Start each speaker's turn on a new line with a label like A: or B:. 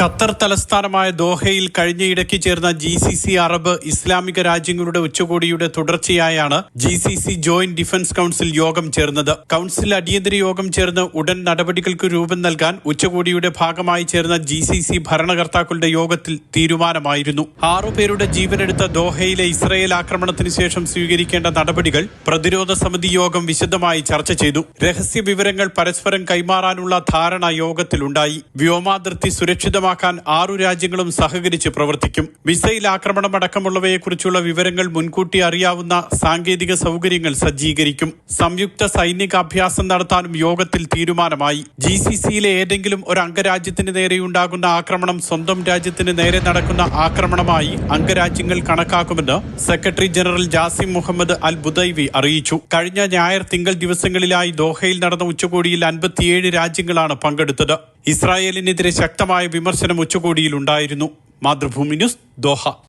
A: Qatar തലസ്ഥാനമായ ദോഹയിൽ കഴിഞ്ഞയിടയ്ക്ക് ചേർന്ന ജി സി സി അറബ് ഇസ്ലാമിക രാജ്യങ്ങളുടെ ഉച്ചകോടിയുടെ തുടർച്ചയായാണ് G C C joint defence council യോഗം ചേർന്നത്. കൌൺസിൽ അടിയന്തര യോഗം ചേർന്ന് ഉടൻ നടപടികൾക്ക് രൂപം നൽകാൻ ഉച്ചകോടിയുടെ ഭാഗമായി ചേർന്ന ജി സി സി ഭരണകർത്താക്കളുടെ യോഗത്തിൽ തീരുമാനമായിരുന്നു. ആറുപേരുടെ ജീവനെടുത്ത ദോഹയിലെ ഇസ്രയേൽ ആക്രമണത്തിന് ശേഷം സ്വീകരിക്കേണ്ട നടപടികൾ പ്രതിരോധ സമിതി യോഗം വിശദമായി ചർച്ച ചെയ്തു. രഹസ്യ വിവരങ്ങൾ പരസ്പരം കൈമാറാനുള്ള ധാരണ യോഗത്തിലുണ്ടായി. വ്യോമാതിർത്തി സുരക്ഷിതമാക്കാൻ ആറു രാജ്യങ്ങളും സഹകരിച്ച് പ്രവർത്തിക്കും. മിസൈൽ ആക്രമണം അടക്കമുള്ളവയെക്കുറിച്ചുള്ള വിവരങ്ങൾ മുൻകൂട്ടി അറിയാവുന്ന സാങ്കേതിക സൗകര്യങ്ങൾ സജ്ജീകരിക്കും. സംയുക്ത സൈനികാഭ്യാസം നടത്താനും യോഗത്തിൽ തീരുമാനമായി. ജി സി സിയിലെ ഏതെങ്കിലും ഒരു അംഗരാജ്യത്തിന് നേരെയുണ്ടാകുന്ന ആക്രമണം സ്വന്തം രാജ്യത്തിന് നേരെ നടക്കുന്ന ആക്രമണമായി അംഗരാജ്യങ്ങൾ കണക്കാക്കുമെന്ന് secretary general Jasim Muhammad Al Budaiwi അറിയിച്ചു. കഴിഞ്ഞ ഞായർ തിങ്കൾ ദിവസങ്ങളിലായി ദോഹയിൽ നടന്ന ഉച്ചകോടിയിൽ അൻപത്തിയേഴ് രാജ്യങ്ങളാണ് പങ്കെടുത്തത്. ഇസ്രായേലിനെതിരെ ശക്തമായ വിമർശനം ഉച്ചകോടിയിൽ ഉണ്ടായിരുന്നു. Mathrubhumi news Doha.